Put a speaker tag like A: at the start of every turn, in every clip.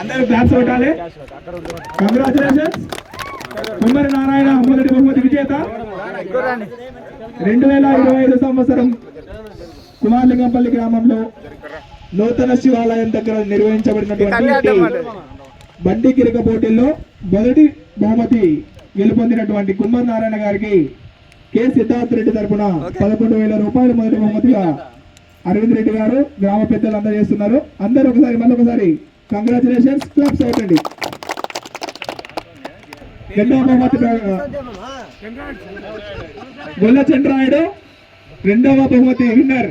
A: అందరూ క్లాప్స్ కొట్టాలి కంగ్రాచులేషన్స్. కుమ్మరి నారాయణ మొదటి బహుమతి విజేత. రెండు వేల ఇరవై ఐదు సంవత్సరం కుమారలింగంపల్లి గ్రామంలో నూతన శివాలయం దగ్గర నిర్వహించబడినటువంటి బండి కిరక పోటీల్లో మొదటి బహుమతి గెలుపొందినటువంటి కుమ్మరి నారాయణ గారికి కె సిద్ధార్థ్ రెడ్డి తరపున పదకొండు వేల రూపాయలు మొదటి బహుమతిగా అరవింద్ రెడ్డి గారు గ్రామ పెద్దలు అందజేస్తున్నారు అందరూ ఒకసారి మళ్ళీ ఒకసారి కంగ్రాచులేషన్స్ క్లాప్స్ అవుతండి. రెండవ బహుమతి గొల్ల చంద్రాయుడు రెండవ బహుమతి విన్నర్.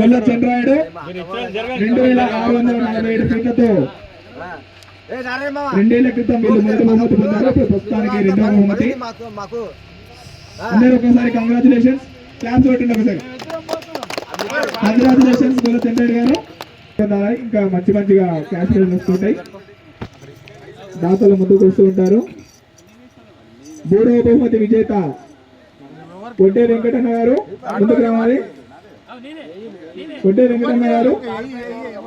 A: గొల్ల చంద్రాయుడు రెండు వేల ఆరు వందల నలభై ఏడు ఫీట్లతో రెండేళ్ళ క్రితం వీళ్ళు మొదటి బహుమతి పొందారు. ప్రస్తుతానికి రెండవ బహుమతి.
B: మాకు
A: అందరూ ఒకసారి కంగ్రాచులేషన్స్ క్లాప్స్ ఒకసారి. కంగ్రాచులేషన్స్ గొల్ల చంద్రాయుడు గారు. ఇంకా మంచి మంచిగా క్యాష్ వస్తుంటాయి. దాతలు ముందుకు వస్తూ ఉంటారు. మూడవ బహుమతి విజేత కొట్టే వెంకటన్న గారు. ముందుకు రావాలి. కొట్టే వెంకటన్న గారు.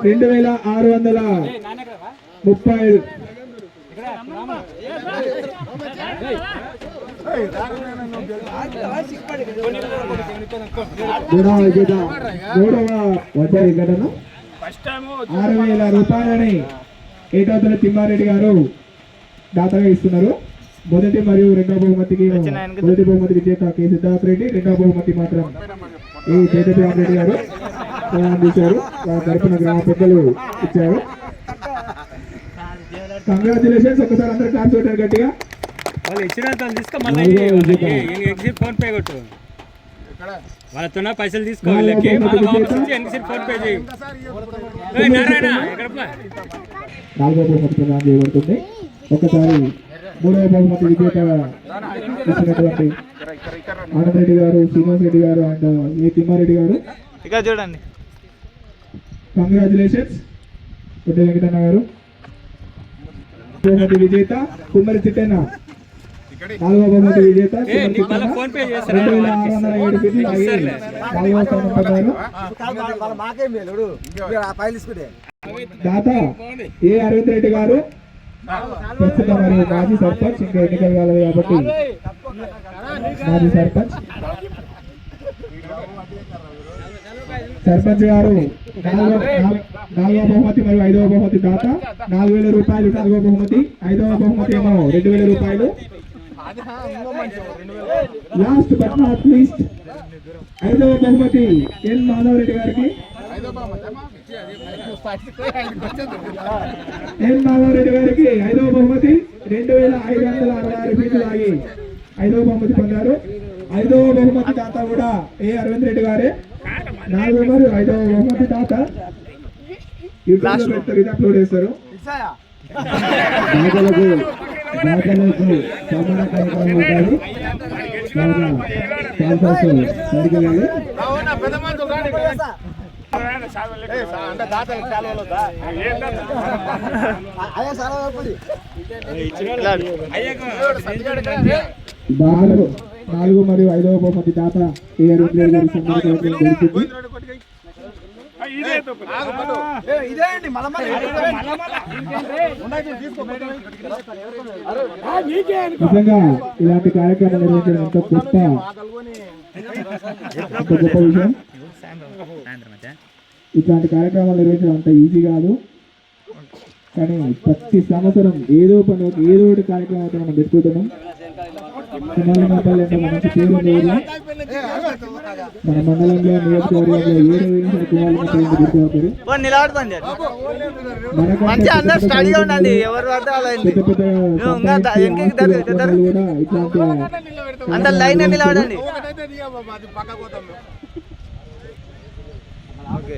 A: రెండు వేల ఆరు వందల ముప్పై ఐదు మూడవ ఆరు వేల రూపాయలని ఏటవతల తిమ్మారెడ్డి గారు దాతగా ఇస్తున్నారు మొదటి మరియు రెండవ బహుమతికి మొదటి బహుమతి విజేత కె సిద్ధార్థ రెడ్డి రెండవ బహుమతి మాత్రం ఈ జయదేవి రెడ్డి గారు అందించారు తరపున గ్రామ పెద్దలు ఇచ్చారు కంగ్రాచులేషన్స్ ఒకసారి అందరు క్లాస్ గట్టిగా.
C: వాళ్ళు ఇచ్చినంత తీసుకో మళ్ళీ ఎగ్జిట్ ఫోన్ పే కొట్టు. వాళ్ళతో పైసలు తీసుకో వాళ్ళకి. మళ్ళీ వాపస్ ఇచ్చి ఎగ్జిట్ ఫోన్ పే చేయి. ఏయ్ నారాయణ ఎక్కడ పో?
A: నాలుగో బహుమతి ప్రదానం చేయబడుతుంది. ఒకసారి మూడవ బహుమతి విజేత ఇచ్చినటువంటి ఆనంద్ రెడ్డి గారు శ్రీనివాస్ రెడ్డి గారు అండ్ ఏ తిమ్మారెడ్డి గారు.
B: ఇక చూడండి.
A: కంగ్రాచులేషన్స్ కొట్టే వెంకటన్న గారు. బహుమతి విజేత కుమ్మరి చిట్టన్న. నాలుగో బహుమతి విజేత రెండు వేల ఆరు వందల ఏడు స్థానం పొందారు దాత ఏ అరవింద్ రెడ్డి గారు ప్రస్తుతం మరియు మాజీ సర్పంచ్ ఇంకా ఎన్నికలు కాలేదు కాబట్టి మాజీ సర్పంచ్ సర్పంచ్ గారు నాలుగో బహుమతి మరియు ఐదవ బహుమతి దాత నాలుగు వేల రూపాయలు నాలుగో బహుమతి ఐదవ బహుమతి ఏమో రెండు వేల రూపాయలు లాస్ట్ బట్ నాట్ లీస్ట్ ఐదవ బహుమతి ఎన్ మాధవ్ రెడ్డి గారికి. ఎన్ మాధవ్ రెడ్డి గారికి ఐదవ బహుమతి రెండు వేల ఐదు వందల అరవై ఆరు ఫీట్లు లాగి ఐదవ బహుమతి పొందారు. ఐదవ బహుమతి దాత కూడా ఏ అరవింద్ రెడ్డి గారే. నాలుగో మరియు ఐదవ బహుమతి దాత. యూట్యూబ్లో పెడతారు ఇది అప్లోడ్ చేస్తారు. దాతలకు సమాన కార్యక్రమం
B: అయ్యా చాలా
A: నాలుగు నాలుగు మరియు ఐదవ బహుమతి దాత ఏ గారి
B: ఇదే అండి మళ్ళా
A: నిజంగా ఇలాంటి కార్యక్రమాలు నిర్వహించడం ఎంతో గొప్ప అంత గొప్ప విషయం. ఇట్లాంటి కార్యక్రమాలు నిర్వహించడం అంత ఈజీ కాదు. కానీ ప్రతి సంవత్సరం ఏదో పని ఏదో ఒకటి కార్యక్రమం అయితే మనం పెట్టుకుంటున్నాం కుమారలింగపల్లి అంటే మంచి పేరు ఊర్లో. మన మండలంలో నియోజకవర్గంలో ఏడు
B: అందరూ స్టడీగా ఉండండి ఎవరు
A: పెద్ద పెద్ద కూడా ఇట్లాంటి
B: అంత లైన్ నిలబడండి. ఓకే.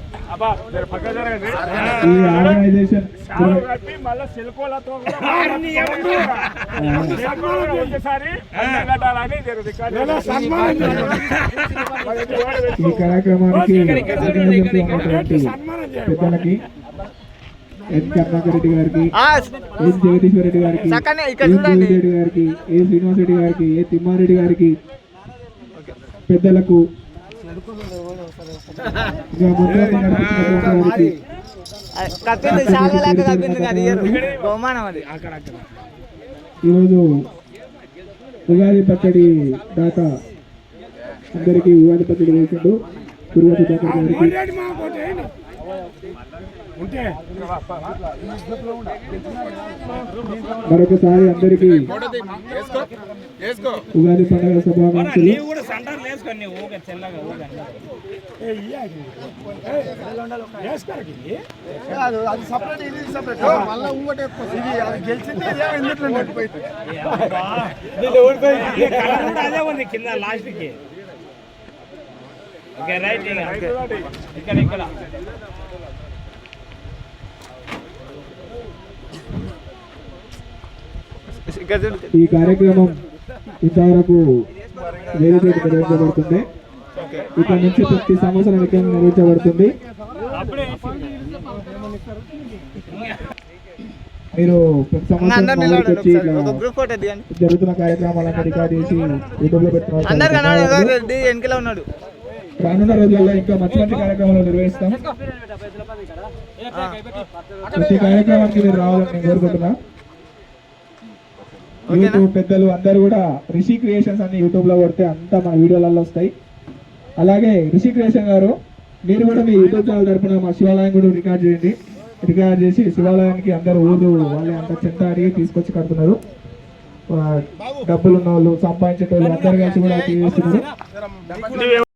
A: ఈ కార్యక్రమానికి పెద్దలకి ఎన్ గారికి ఎన్ జగదీశ్వర్ రెడ్డి గారికి. రెడ్డి గారికి ఏ శ్రీనివాస్ రెడ్డి గారికి ఏ తిమ్మారెడ్డి గారికి పెద్దలకు
B: కప్పింది చాలా లేక కప్పింది కాదు ఇయ్యరు. బహుమానం అది
A: ఈరోజు ఉగాది పచ్చడి దాత అందరికీ ఉగాది పచ్చడి వేసాడు పూర్వ సుధాకర్ గారికి మరొకసారి అందరికీ ఉగాది పండుగ శుభాకాంక్షలు.
D: అదే ఉంది కింద లాస్ట్కి ఓకే రైట్ ఇక్కడ ఇక్కడ
B: ఇక్కడ చూడు.
A: ఈ కార్యక్రమం ఇంతవరకు వేరే నిర్వహించబడుతుంది. ఇక్కడ నుంచి ప్రతి సంవత్సరం ఇక్కడ నిర్వహించబడుతుంది. మీరు ప్రతి సంవత్సరం వచ్చి జరుగుతున్న కార్యక్రమాలన్నీ రికార్డ్ చేసి యూట్యూబ్లో పెట్టుకోవాలి రానున్న రోజుల్లో ఇంకా మంచి మంచి కార్యక్రమాలు నిర్వహిస్తాం. ప్రతి కార్యక్రమానికి మీరు రావాలని నేను కోరుకుంటున్నా. యూట్యూబ్ పెద్దలు అందరూ కూడా రిషి క్రియేషన్స్ అన్ని యూట్యూబ్లో కొడితే అంతా మన వీడియోలలో వస్తాయి. అలాగే రిషి క్రియేషన్ గారు మీరు కూడా మీ యూట్యూబ్ ఛానల్ తరఫున మా శివాలయం కూడా రికార్డ్ చేయండి. రికార్డ్ చేసి శివాలయానికి అందరు ఊరు వాళ్ళే అంత చెంత అడిగి తీసుకొచ్చి కడుతున్నారు. డబ్బులు ఉన్న వాళ్ళు సంపాదించే వాళ్ళు అందరు కలిసి కూడా చేస్తున్నారు